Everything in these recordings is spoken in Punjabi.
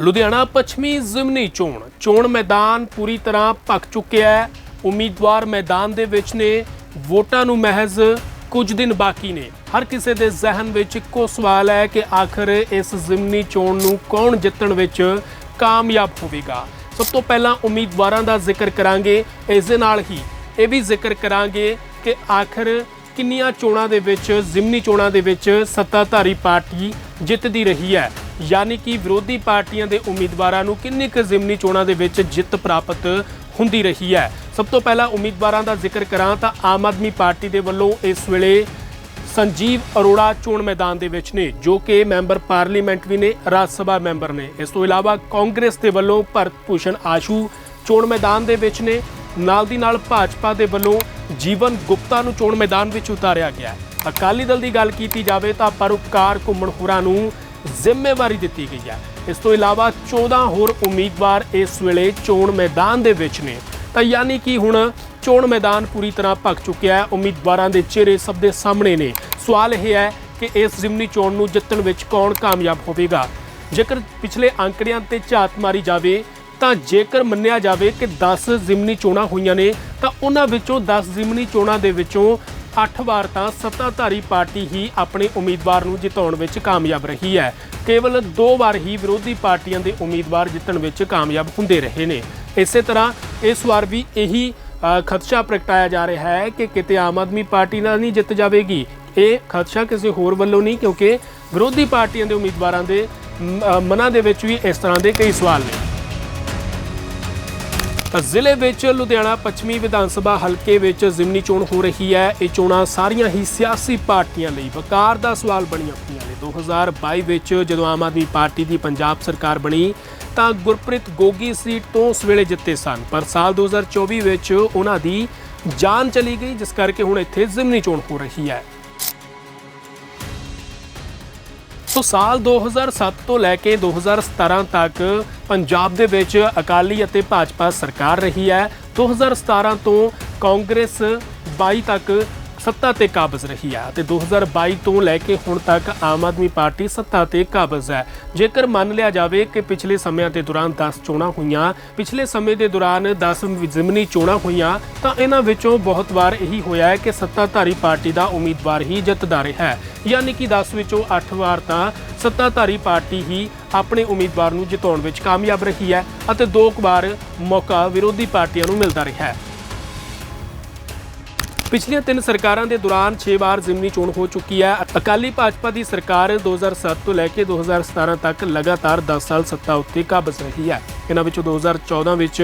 ਲੁਧਿਆਣਾ ਪੱਛਮੀ ਜ਼ਿਮਨੀ ਚੋਣ। ਚੋਣ ਮੈਦਾਨ ਪੂਰੀ ਤਰ੍ਹਾਂ ਭਖ ਚੁੱਕਿਆ ਹੈ। ਉਮੀਦਵਾਰ ਮੈਦਾਨ ਦੇ ਵਿੱਚ ਨੇ। ਵੋਟਾਂ ਨੂੰ ਮਹਿਜ਼ ਕੁਝ ਦਿਨ ਬਾਕੀ ਨੇ। ਹਰ ਕਿਸੇ ਦੇ ਜ਼ਿਹਨ ਵਿੱਚ ਇੱਕੋ ਸਵਾਲ ਹੈ ਕਿ ਆਖਰ ਇਸ ਜ਼ਿਮਨੀ ਚੋਣ ਨੂੰ ਕੌਣ ਜਿੱਤਣ ਵਿੱਚ ਕਾਮਯਾਬ ਹੋਵੇਗਾ। ਸਭ ਤੋਂ ਪਹਿਲਾਂ ਉਮੀਦਵਾਰਾਂ ਦਾ ਜ਼ਿਕਰ ਕਰਾਂਗੇ। ਇਸ ਦੇ ਨਾਲ ਹੀ ਇਹ ਵੀ ਜ਼ਿਕਰ ਕਰਾਂਗੇ ਕਿ ਆਖਰ ਕਿੰਨੀਆਂ ਚੋਣਾਂ ਦੇ ਵਿੱਚ, ਜ਼ਿਮਨੀ ਚੋਣਾਂ ਦੇ ਵਿੱਚ ਸੱਤਾਧਾਰੀ ਪਾਰਟੀ ਜਿੱਤਦੀ ਰਹੀ ਹੈ। ਯਾਨੀ ਕਿ ਵਿਰੋਧੀ ਪਾਰਟੀਆਂ ਦੇ ਉਮੀਦਵਾਰਾਂ ਨੂੰ ਕਿੰਨੀ ਕੁ ਜ਼ਿਮਨੀ ਚੋਣਾਂ ਦੇ ਵਿੱਚ ਜਿੱਤ ਪ੍ਰਾਪਤ ਹੁੰਦੀ ਰਹੀ ਹੈ। ਸਭ ਤੋਂ ਪਹਿਲਾਂ ਉਮੀਦਵਾਰਾਂ ਦਾ ਜ਼ਿਕਰ ਕਰਾਂ ਤਾਂ ਆਮ ਆਦਮੀ ਪਾਰਟੀ ਦੇ ਵੱਲੋਂ ਇਸ ਵੇਲੇ ਸੰਜੀਵ ਅਰੋੜਾ ਚੋਣ ਮੈਦਾਨ ਦੇ ਵਿੱਚ ਨੇ, ਜੋ ਕਿ ਮੈਂਬਰ ਪਾਰਲੀਮੈਂਟ ਵੀ ਨੇ, ਰਾਜ ਸਭਾ ਮੈਂਬਰ ਨੇ। ਇਸ ਤੋਂ ਇਲਾਵਾ ਕਾਂਗਰਸ ਦੇ ਵੱਲੋਂ ਭਰਤ ਭੂਸ਼ਣ ਆਸ਼ੂ ਚੋਣ ਮੈਦਾਨ ਦੇ ਵਿੱਚ ਨੇ। ਨਾਲ ਦੀ ਨਾਲ ਭਾਜਪਾ ਦੇ ਵੱਲੋਂ ਜੀਵਨ ਗੁਪਤਾ ਨੂੰ ਚੋਣ ਮੈਦਾਨ ਵਿੱਚ ਉਤਾਰਿਆ ਗਿਆ ਹੈ। ਅਕਾਲੀ ਦਲ ਦੀ ਗੱਲ ਕੀਤੀ ਜਾਵੇ ਤਾਂ ਪਰਉਪਕਾਰ ਘੁੰਮਣ ਹੋਰਾਂ ਨੂੰ ਜ਼ਿੰਮੇਵਾਰੀ ਦਿੱਤੀ ਗਈ ਹੈ। ਇਸ ਤੋਂ ਇਲਾਵਾ 14 ਹੋਰ ਉਮੀਦਵਾਰ ਇਸ ਵੇਲੇ ਚੋਣ ਮੈਦਾਨ ਦੇ ਵਿੱਚ ਨੇ। ਤਾਂ ਯਾਨੀ ਕਿ ਹੁਣ ਚੋਣ ਮੈਦਾਨ ਪੂਰੀ ਤਰ੍ਹਾਂ ਭਖ ਚੁੱਕਿਆ ਹੈ। ਉਮੀਦਵਾਰਾਂ ਦੇ ਚਿਹਰੇ ਸਭ ਦੇ ਸਾਹਮਣੇ ਨੇ। ਸਵਾਲ ਇਹ ਹੈ ਕਿ ਇਸ ਜ਼ਿਮਨੀ ਚੋਣ ਨੂੰ ਜਿੱਤਣ ਵਿੱਚ ਕੌਣ ਕਾਮਯਾਬ ਹੋਵੇਗਾ? ਜੇਕਰ ਪਿਛਲੇ ਅੰਕੜਿਆਂ ਤੇ ਝਾਤ ਮਾਰੀ ਜਾਵੇ ਤਾਂ ਜੇਕਰ ਮੰਨਿਆ ਜਾਵੇ ਕਿ 10 ਜ਼ਿਮਨੀ ਚੋਣਾਂ ਹੋਈਆਂ ਨੇ, ਤਾਂ ਉਹਨਾਂ ਵਿੱਚੋਂ 10 ਜ਼ਿਮਨੀ ਚੋਣਾਂ ਦੇ ਵਿੱਚੋਂ 8 ਵਾਰ ਤਾਂ ਸੱਤਾਧਾਰੀ ਪਾਰਟੀ ਹੀ ਆਪਣੇ ਉਮੀਦਵਾਰ ਨੂੰ ਜਿਤਾਉਣ ਵਿੱਚ ਕਾਮਯਾਬ ਰਹੀ ਹੈ। ਕੇਵਲ 2 ਵਾਰ ਹੀ ਵਿਰੋਧੀ ਪਾਰਟੀਆਂ ਦੇ ਉਮੀਦਵਾਰ ਜਿੱਤਣ ਵਿੱਚ ਕਾਮਯਾਬ ਹੁੰਦੇ ਰਹੇ ਨੇ। ਇਸੇ ਤਰ੍ਹਾਂ ਇਸ ਵਾਰ ਵੀ ਇਹੀ ਖਦਸ਼ਾ ਪ੍ਰਗਟਾਇਆ ਜਾ ਰਿਹਾ ਹੈ ਕਿ ਕਿਤੇ ਆਮ ਆਦਮੀ ਪਾਰਟੀ ਨਾਲ ਨਹੀਂ ਜਿੱਤ ਜਾਵੇਗੀ। ਇਹ ਖਦਸ਼ਾ ਕਿਸੇ ਹੋਰ ਵੱਲੋਂ ਨਹੀਂ, ਕਿਉਂਕਿ ਵਿਰੋਧੀ ਪਾਰਟੀਆਂ ਦੇ ਉਮੀਦਵਾਰਾਂ ਦੇ ਮਨਾਂ ਦੇ ਵਿੱਚ ਵੀ ਇਸ ਤਰ੍ਹਾਂ ਦੇ ਕਈ ਸਵਾਲ ਨੇ। ਜ਼ਿਲ੍ਹੇ ਵਿੱਚ ਲੁਧਿਆਣਾ ਪੱਛਮੀ ਵਿਧਾਨ ਸਭਾ ਹਲਕੇ ਵਿੱਚ ਜ਼ਿਮਨੀ ਚੋਣ ਹੋ ਰਹੀ ਹੈ। ਇਹ ਚੋਣਾਂ ਸਾਰੀਆਂ ਹੀ ਸਿਆਸੀ ਪਾਰਟੀਆਂ ਲਈ ਵਕਾਰ ਦਾ ਸਵਾਲ ਬਣੀਆਂ ਹੋਈਆਂ ਨੇ। 2022 ਵਿੱਚ ਜਦੋਂ ਆਮ ਆਦਮੀ ਪਾਰਟੀ ਦੀ ਪੰਜਾਬ ਸਰਕਾਰ ਬਣੀ, ਤਾਂ ਗੁਰਪ੍ਰੀਤ ਗੋਗੀ ਸੀਟ ਤੋਂ ਉਸ ਵੇਲੇ ਜਿੱਤੇ ਸਨ। ਪਰ ਸਾਲ 2024 ਵਿੱਚ ਉਹਨਾਂ ਦੀ ਜਾਨ ਚਲੀ ਗਈ, ਜਿਸ ਕਰਕੇ ਹੁਣ ਇੱਥੇ ਜ਼ਿਮਨੀ ਚੋਣ ਹੋ ਰਹੀ ਹੈ। ਸੋ ਸਾਲ 2007 ਤੋਂ ਲੈ ਕੇ 2017 ਤੱਕ ਪੰਜਾਬ ਦੇ ਵਿੱਚ ਅਕਾਲੀ ਅਤੇ ਭਾਜਪਾ ਸਰਕਾਰ ਰਹੀ ਹੈ। 2017 ਤੋਂ ਕਾਂਗਰਸ 22 ਤੱਕ ਸੱਤਾ ਤੇ ਕਾਬਜ਼ ਰਹੀ ਹੈ ਤੇ 2022 ਤੋਂ ਲੈ ਕੇ ਹੁਣ ਤੱਕ ਆਮ ਆਦਮੀ ਪਾਰਟੀ ਸੱਤਾ ਤੇ ਕਾਬਜ਼ ਹੈ। ਜੇਕਰ ਮੰਨ ਲਿਆ ਜਾਵੇ ਕਿ ਪਿਛਲੇ ਸਮਿਆਂ ਦੇ ਦੌਰਾਨ 10 ਚੋਣਾਂ ਹੋਈਆਂ, ਪਿਛਲੇ ਸਮੇਂ ਦੇ ਦੌਰਾਨ 10 ਜ਼ਿਮਨੀ ਚੋਣਾਂ ਹੋਈਆਂ, ਤਾਂ ਇਹਨਾਂ ਵਿੱਚੋਂ ਬਹੁਤ ਵਾਰ ਇਹੀ ਹੋਇਆ ਹੈ ਕਿ ਸੱਤਾਧਾਰੀ ਪਾਰਟੀ ਦਾ ਉਮੀਦਵਾਰ ਹੀ ਜਿੱਤਦਾ ਰਿਹਾ ਹੈ। ਯਾਨੀ ਕਿ 10 ਵਿੱਚੋਂ 8 ਵਾਰ ਤਾਂ ਸੱਤਾਧਾਰੀ ਪਾਰਟੀ ਹੀ ਆਪਣੇ ਉਮੀਦਵਾਰ ਨੂੰ ਜਿਤਾਉਣ ਵਿੱਚ ਕਾਮਯਾਬ ਰਹੀ ਹੈ ਅਤੇ ਦੋ ਕੁ ਵਾਰ ਮੌਕਾ ਵਿਰੋਧੀ ਪਾਰਟੀਆਂ ਨੂੰ ਮਿਲਦਾ ਰਿਹਾ ਹੈ। ਪਿਛਲੀਆਂ ਤਿੰਨ ਸਰਕਾਰਾਂ ਦੇ ਦੌਰਾਨ 6 ਵਾਰ ਜ਼ਿਮਨੀ ਚੋਣ ਹੋ ਚੁੱਕੀ ਹੈ। ਅਕਾਲੀ ਭਾਜਪਾ ਦੀ ਸਰਕਾਰ 2007 ਤੋਂ ਲੈ ਕੇ 2017 ਤੱਕ ਲਗਾਤਾਰ 10 ਸਾਲ ਸੱਤਾ ਉੱਤੇ ਕਾਬਜ਼ ਰਹੀ ਹੈ। ਇਹਨਾਂ ਵਿੱਚੋਂ 2014 ਵਿੱਚ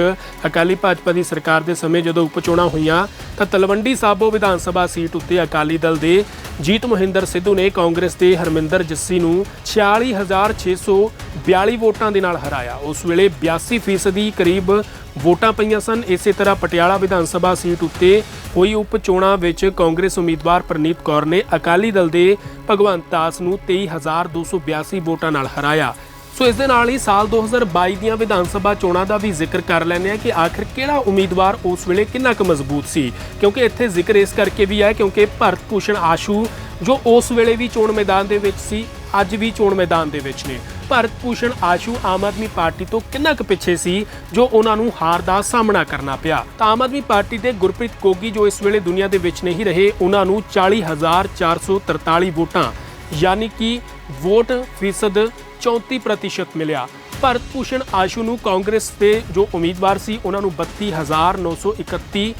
ਅਕਾਲੀ ਭਾਜਪਾ ਦੀ ਸਰਕਾਰ ਦੇ ਸਮੇਂ ਜਦੋਂ ਉਪਚੋਣਾਂ ਹੋਈਆਂ ਤਾਂ ਤਲਵੰਡੀ ਸਾਬੋ ਵਿਧਾਨ ਸਭਾ ਸੀਟ ਉੱਤੇ ਅਕਾਲੀ ਦਲ ਦੇ ਜੀਤ ਮਹਿੰਦਰ ਸਿੱਧੂ ਨੇ ਕਾਂਗਰਸ ਦੇ ਹਰਮਿੰਦਰ ਜੱਸੀ ਨੂੰ 46642 ਵੋਟਾਂ ਦੇ ਨਾਲ ਹਰਾਇਆ। ਉਸ ਵੇਲੇ 82% ਦੀ ਕਰੀਬ ਵੋਟਾਂ ਪਈਆਂ ਸਨ। ਇਸੇ ਤਰ੍ਹਾਂ ਪਟਿਆਲਾ ਵਿਧਾਨ ਸਭਾ ਸੀਟ ਉੱਤੇ ਹੋਈ ਉਪ ਚੋਣਾਂ ਵਿੱਚ ਕਾਂਗਰਸ ਉਮੀਦਵਾਰ ਪ੍ਰਨੀਤ ਕੌਰ ਨੇ ਅਕਾਲੀ ਦਲ ਦੇ ਭਗਵੰਤ ਦਾਸ ਨੂੰ 23282 ਵੋਟਾਂ ਨਾਲ ਹਰਾਇਆ। ਸੋ ਇਸ ਦੇ ਨਾਲ ਹੀ ਸਾਲ 2022 ਦੀਆਂ ਵਿਧਾਨ ਸਭਾ ਚੋਣਾਂ ਦਾ ਵੀ ਜ਼ਿਕਰ ਕਰ ਲੈਂਦੇ ਆ ਕਿ ਆਖਿਰ ਕਿਹੜਾ ਉਮੀਦਵਾਰ ਉਸ ਵੇਲੇ ਕਿੰਨਾ ਕੁ ਮਜ਼ਬੂਤ ਸੀ? ਕਿਉਂਕਿ ਇੱਥੇ ਜ਼ਿਕਰ ਇਸ ਕਰਕੇ ਵੀ ਹੈ ਕਿਉਂਕਿ ਭਰਤ ਭੂਸ਼ਣ ਆਸ਼ੂ ਜੋ ਉਸ ਵੇਲੇ ਵੀ ਚੋਣ ਮੈਦਾਨ ਦੇ ਵਿੱਚ ਸੀ, ਅੱਜ ਵੀ ਚੋਣ ਮੈਦਾਨ ਦੇ ਵਿੱਚ ਨੇ। ਭਾਰਤ ਭੂਸ਼ਣ ਆਸ਼ੂ ਆਮ ਆਦਮੀ ਪਾਰਟੀ ਤੋਂ ਕਿੰਨਾ ਕੁ ਪਿੱਛੇ ਸੀ, ਜੋ ਉਹਨਾਂ ਨੂੰ ਹਾਰ ਦਾ ਸਾਹਮਣਾ ਕਰਨਾ ਪਿਆ। ਤਾਂ ਆਮ ਆਦਮੀ ਪਾਰਟੀ ਦੇ ਗੁਰਪ੍ਰੀਤ ਕੋਗੀ ਜੋ ਇਸ ਵੇਲੇ ਦੁਨੀਆ ਦੇ ਵਿੱਚ ਨਹੀਂ ਰਹੇ, ਉਹਨਾਂ ਨੂੰ 40443 ਵੋਟਾਂ, ਯਾਨੀ ਕਿ ਵੋਟ ਫੀਸਦ 34% ਮਿਲਿਆ। ਭਰਤ ਭੂਸ਼ਣ ਆਸ਼ੂ ਨੂੰ ਕਾਂਗਰਸ ਦੇ ਜੋ ਉਮੀਦਵਾਰ ਸੀ, ਉਹਨਾਂ ਨੂੰ 32931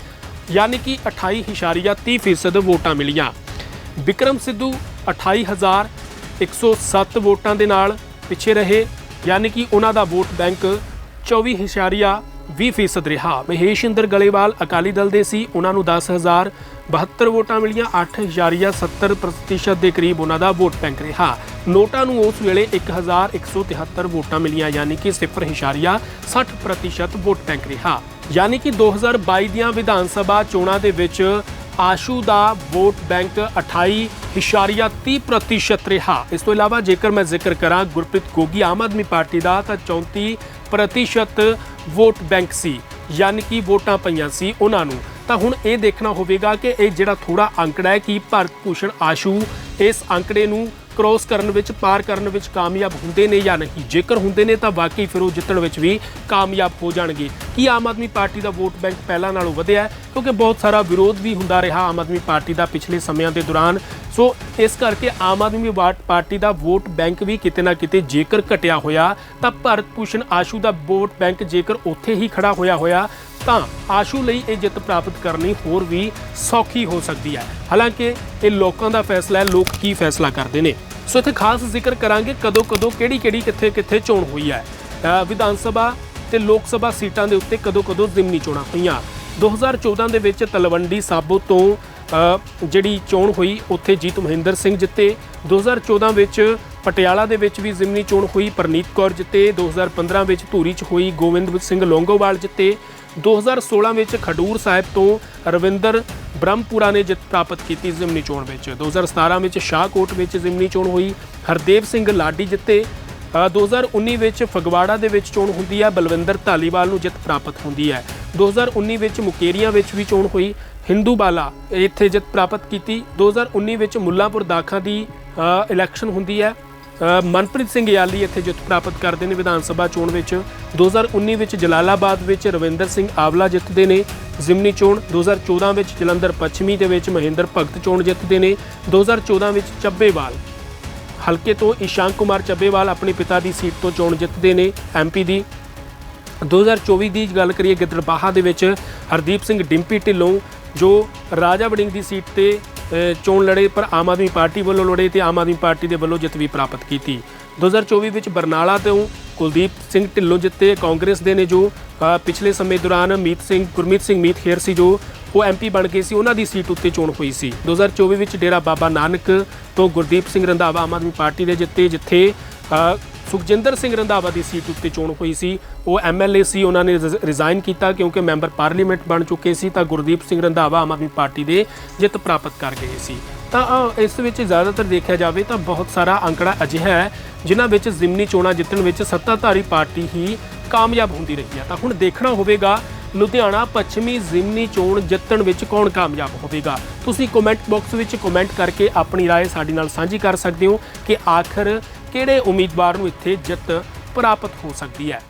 ਯਾਨੀ ਕਿ 28.30% ਵੋਟਾਂ ਮਿਲੀਆਂ। ਵਿਕਰਮ ਸਿੱਧੂ 28107 ਵੋਟਾਂ ਦੇ ਨਾਲ ਪਿੱਛੇ ਰਹੇ, ਯਾਨੀ ਕਿ ਉਹਨਾਂ ਦਾ ਵੋਟ ਬੈਂਕ 24.20% ਰਿਹਾ। ਮਹੇਸ਼ ਇੰਦਰ ਗਲੇਵਾਲ ਅਕਾਲੀ ਦਲ ਦੇ ਸੀ। ਉਹਨਾਂ ਨੂੰ 10072 ਵੋਟਾਂ ਮਿਲੀਆਂ। 8.70% ਦੇ ਕਰੀਬ ਉਹਨਾਂ ਦਾ ਵੋਟ ਬੈਂਕ ਰਿਹਾ। ਨੋਟਾਂ ਨੂੰ ਉਸ ਵੇਲੇ 1173 ਵੋਟਾਂ ਮਿਲੀਆਂ, ਯਾਨੀ ਕਿ 0.60% ਵੋਟ ਬੈਂਕ ਰਿਹਾ। ਯਾਨੀ ਕਿ 2022 ਦੀਆਂ ਵਿਧਾਨ ਸਭਾ ਚੋਣਾਂ ਦੇ ਵਿੱਚ ਆਸ਼ੂ ਦਾ ਵੋਟ ਬੈਂਕ 28.30% ਰਿਹਾ। ਇਸ ਤੋਂ ਇਲਾਵਾ ਜੇਕਰ ਮੈਂ ਜ਼ਿਕਰ ਕਰਾਂ, ਗੁਰਪ੍ਰੀਤ ਗੋਗੀ ਆਮ ਆਦਮੀ ਪਾਰਟੀ ਦਾ ਤਾਂ 34% ਵੋਟ ਬੈਂਕ ਸੀ, ਯਾਨੀ ਕਿ ਵੋਟਾਂ ਪਈਆਂ ਸੀ ਉਹਨਾਂ ਨੂੰ। ਤਾਂ ਹੁਣ ਇਹ ਦੇਖਣਾ ਹੋਵੇਗਾ ਕਿ ਇਹ ਜਿਹੜਾ ਥੋੜਾ ਅੰਕੜਾ ਹੈ, ਕਿ ਭਾਰਤ ਭੂਸ਼ਣ ਆਸ਼ੂ ਇਸ ਅੰਕੜੇ ਨੂੰ ਕ੍ਰੋਸ ਕਰਨ ਵਿੱਚ, ਪਾਰ ਕਰਨ ਵਿੱਚ ਕਾਮਯਾਬ ਹੁੰਦੇ ਨੇ ਜਾਂ ਨਹੀਂ? ਜੇਕਰ ਹੁੰਦੇ ਨੇ ਤਾਂ ਵਾਕਈ ਫਿਰ ਉਹ ਜਿੱਤਣ ਵਿੱਚ ਵੀ ਕਾਮਯਾਬ ਹੋ ਜਾਣਗੇ। ਕੀ ਆਮ ਆਦਮੀ ਪਾਰਟੀ ਦਾ ਵੋਟ ਬੈਂਕ ਪਹਿਲਾਂ ਨਾਲੋਂ ਵਧਿਆ ਕਿਉਂਕਿ ਬਹੁਤ ਸਾਰਾ ਵਿਰੋਧ ਵੀ ਹੁੰਦਾ ਰਿਹਾ ਆਮ ਆਦਮੀ ਪਾਰਟੀ ਦਾ ਪਿਛਲੇ ਸਮਿਆਂ ਦੇ ਦੌਰਾਨ। ਸੋ ਇਸ ਕਰਕੇ ਆਮ ਆਦਮੀ ਵਾਟ ਪਾਰਟੀ ਦਾ ਵੋਟ ਬੈਂਕ ਵੀ ਕਿਤੇ ਨਾ ਕਿਤੇ ਜੇਕਰ ਘਟਿਆ ਹੋਇਆ, ਤਾਂ ਭਾਰਤ ਭੂਸ਼ਣ ਆਸ਼ੂ ਦਾ ਵੋਟ ਬੈਂਕ ਜੇਕਰ ਉੱਥੇ ਹੀ ਖੜਾ ਹੋਇਆ ਹੋਇਆ ਤਾਂ ਆਸ਼ੂ ਲਈ ਇਹ ਜਿੱਤ ਪ੍ਰਾਪਤ ਕਰਨੀ ਹੋਰ ਵੀ ਸੌਖੀ ਹੋ ਸਕਦੀ ਹੈ। ਹਾਲਾਂਕਿ ਇਹ ਲੋਕਾਂ ਦਾ ਫੈਸਲਾ ਹੈ, ਲੋਕ ਕੀ ਫੈਸਲਾ ਕਰਦੇ ਨੇ? ਸੋ ਇੱਥੇ ਖਾਸ ਜ਼ਿਕਰ ਕਰਾਂਗੇ ਕਦੋਂ ਕਦੋਂ ਕਿਹੜੀ ਕਿਹੜੀ ਕਿੱਥੇ ਕਿੱਥੇ ਚੋਣ ਹੋਈ ਹੈ। ਵਿਧਾਨ ਸਭਾ ਤੇ ਲੋਕ ਸਭਾ ਸੀਟਾਂ ਦੇ ਉੱਤੇ ਕਦੋਂ ਕਦੋਂ ਜ਼ਿਮਨੀ ਚੋਣਾਂ ਹੋਈਆਂ। 2014 ਦੇ ਵਿੱਚ ਤਲਵੰਡੀ ਸਾਬੋ ਤੋਂ ਜਿਹੜੀ ਚੋਣ ਹੋਈ, ਉੱਥੇ ਜੀਤ ਮਹਿੰਦਰ ਸਿੰਘ ਜਿੱਤੇ। 2014 ਵਿੱਚ ਪਟਿਆਲਾ ਦੇ ਵਿੱਚ ਵੀ ਜ਼ਿਮਨੀ ਚੋਣ ਹੋਈ, ਪਰਨੀਤ ਕੌਰ ਜਿੱਤੇ। 2015 ਵਿੱਚ ਧੂਰੀ 'ਚ ਹੋਈ ਗੋਬਿੰਦ ਸਿੰਘ ਲੋਂਗੋਵਾਲ ਜਿੱਤੇ। 2016 ਵਿੱਚ ਖਡੂਰ ਸਾਹਿਬ ਤੋਂ ਰਵਿੰਦਰ ਬ੍ਰਹਮਪੁਰਾ ਨੇ ਜਿੱਤ ਪ੍ਰਾਪਤ ਕੀਤੀ ਜ਼ਿਮਨੀ ਚੋਣ ਵਿੱਚ। 2017 ਵਿੱਚ ਸ਼ਾਹਕੋਟ ਵਿੱਚ ਜ਼ਿਮਨੀ ਚੋਣ ਹੋਈ। ਹਰਦੇਵ ਸਿੰਘ ਲਾਡੀ ਜਿੱਤੇ। ਅ, 2019 ਵਿੱਚ ਫਗਵਾੜਾ ਦੇ ਵਿੱਚ ਚੋਣ ਹੁੰਦੀ ਹੈ। ਬਲਵਿੰਦਰ ਧਾਲੀਵਾਲ ਨੂੰ ਜਿੱਤ ਪ੍ਰਾਪਤ ਹੁੰਦੀ ਹੈ। 2019 ਵਿੱਚ ਮੁਕੇਰੀਆਂ ਵਿੱਚ ਵੀ ਚੋਣ ਹੋਈ। ਹਿੰਦੂ ਬਾਲਾ ਇੱਥੇ ਜਿੱਤ ਪ੍ਰਾਪਤ ਕੀਤੀ। 2019 ਵਿੱਚ ਮੁੱਲਾਂਪੁਰ ਦਾਖਾਂ ਦੀ ਇਲੈਕਸ਼ਨ ਹੁੰਦੀ ਹੈ। ਮਨਪ੍ਰੀਤ ਸਿੰਘ ਯਾਲੀ ਇੱਥੇ ਜਿੱਤ ਪ੍ਰਾਪਤ ਕਰਦੇ ਨੇ ਵਿਧਾਨ ਸਭਾ ਚੋਣ ਵਿੱਚ। 2019 ਵਿੱਚ ਜਲਾਲਾਬਾਦ ਵਿੱਚ ਰਵਿੰਦਰ ਸਿੰਘ ਆਵਲਾ ਜਿੱਤਦੇ ਨੇ। ਜ਼ਿਮਨੀ ਚੋਣ 2014 ਵਿੱਚ ਜਲੰਧਰ ਪੱਛਮੀ ਦੇ ਵਿੱਚ ਮਹਿੰਦਰ ਭਗਤ ਚੋਣ ਜਿੱਤਦੇ ਨੇ। 2014 ਵਿੱਚ ਚੱਬੇਵਾਲ। ਹਲਕੇ ਤੋਂ ਇਸ਼ਾਂਕ ਕੁਮਾਰ ਚੱਬੇਵਾਲ ਆਪਣੇ ਪਿਤਾ ਦੀ ਸੀਟ ਤੋਂ ਚੋਣ ਜਿੱਤਦੇ ਨੇ ਐਮਪੀ ਦੀ। 2024 ਦੀ ਗੱਲ ਕਰੀਏ ਗਿੱਦੜਬਾਹਾ ਦੇ ਵਿੱਚ ਹਰਦੀਪ ਸਿੰਘ ਡਿੰਪੀ ਢਿੱਲੋਂ, ਜੋ ਰਾਜਾ ਵੜਿੰਗ ਦੀ ਸੀਟ ਤੇ ਚੋਣ ਲੜੇ, ਪਰ ਆਮ ਆਦਮੀ ਪਾਰਟੀ ਵੱਲੋਂ ਲੜੇ ਤੇ ਆਮ ਆਦਮੀ ਪਾਰਟੀ ਦੇ ਵੱਲੋਂ ਜਿੱਤ ਵੀ ਪ੍ਰਾਪਤ ਕੀਤੀ। 2024 ਵਿੱਚ ਬਰਨਾਲਾ ਤੋਂ ਕੁਲਦੀਪ ਸਿੰਘ ਢਿੱਲੋਂ ਜਿੱਤੇ, ਕਾਂਗਰਸ ਦੇ ਨੇ ਜੋ ਪਿਛਲੇ ਸਮੇਂ ਦੌਰਾਨ ਮੀਤ ਸਿੰਘ, ਗੁਰਮੀਤ ਸਿੰਘ ਮੀਤ ਖੇਰ ਸੀ ਜੋ, ਉਹ ਐਮਪੀ ਬਣ ਗਏ ਸੀ, ਉਹਨਾਂ ਦੀ ਸੀਟ ਉੱਤੇ ਚੋਣ ਹੋਈ ਸੀ। 2024 ਵਿੱਚ ਡੇਰਾ ਬਾਬਾ ਨਾਨਕ ਤੋਂ ਗੁਰਦੀਪ ਸਿੰਘ ਰੰਧਾਵਾ ਆਮ ਆਦਮੀ ਪਾਰਟੀ ਦੇ ਜਿੱਤੇ, ਜਿੱਥੇ ਸੁਖਜਿੰਦਰ ਸਿੰਘ ਰੰਧਾਵਾ ਦੀ ਸੀਟ ਉੱਤੇ ਚੋਣ ਹੋਈ ਸੀ ਉਹ ਐਮਐਲਏ ਸੀ ਉਹਨਾਂ ਨੇ ਰਿਜ਼ਾਈਨ ਕੀਤਾ ਕਿਉਂਕਿ ਮੈਂਬਰ ਪਾਰਲੀਮੈਂਟ ਬਣ ਚੁੱਕੇ ਸੀ ਤਾਂ ਗੁਰਦੀਪ ਸਿੰਘ ਰੰਧਾਵਾ ਆਮ ਆਦਮੀ ਪਾਰਟੀ ਦੇ ਜਿੱਤ ਪ੍ਰਾਪਤ ਕਰ ਗਏ ਸੀ ਤਾਂ ਅ, ਇਸ ਵਿੱਚ ਜ਼ਿਆਦਾਤਰ ਦੇਖਿਆ ਜਾਵੇ ਤਾਂ ਬਹੁਤ ਸਾਰਾ ਅੰਕੜਾ ਅਜਿਹਾ ਹੈ ਜਿਨ੍ਹਾਂ ਵਿੱਚ ਜ਼ਿਮਨੀ ਚੋਣਾਂ ਜਿੱਤਣ ਵਿੱਚ ਸੱਤਾਧਾਰੀ ਪਾਰਟੀ ਹੀ ਕਾਮਯਾਬ ਹੁੰਦੀ ਰਹੀ ਹੈ ਤਾਂ ਹੁਣ ਦੇਖਣਾ ਹੋਵੇਗਾ ਲੁਧਿਆਣਾ ਪੱਛਮੀ ਜ਼ਿਮਨੀ ਚੋਣ ਜਿੱਤਣ ਵਿੱਚ ਕੌਣ ਕਾਮਯਾਬ ਹੋਵੇਗਾ ਤੁਸੀਂ ਕਮੈਂਟ ਬਾਕਸ ਵਿੱਚ ਕਮੈਂਟ ਕਰਕੇ ਆਪਣੀ رائے ਸਾਡੇ ਨਾਲ ਸਾਂਝੀ ਕਰ ਸਕਦੇ ਹੋ ਕਿ ਆਖਰ ਕਿਹੜੇ ਉਮੀਦਵਾਰ ਨੂੰ ਇੱਥੇ ਜਿੱਤ ਪ੍ਰਾਪਤ ਹੋ ਸਕਦੀ ਹੈ?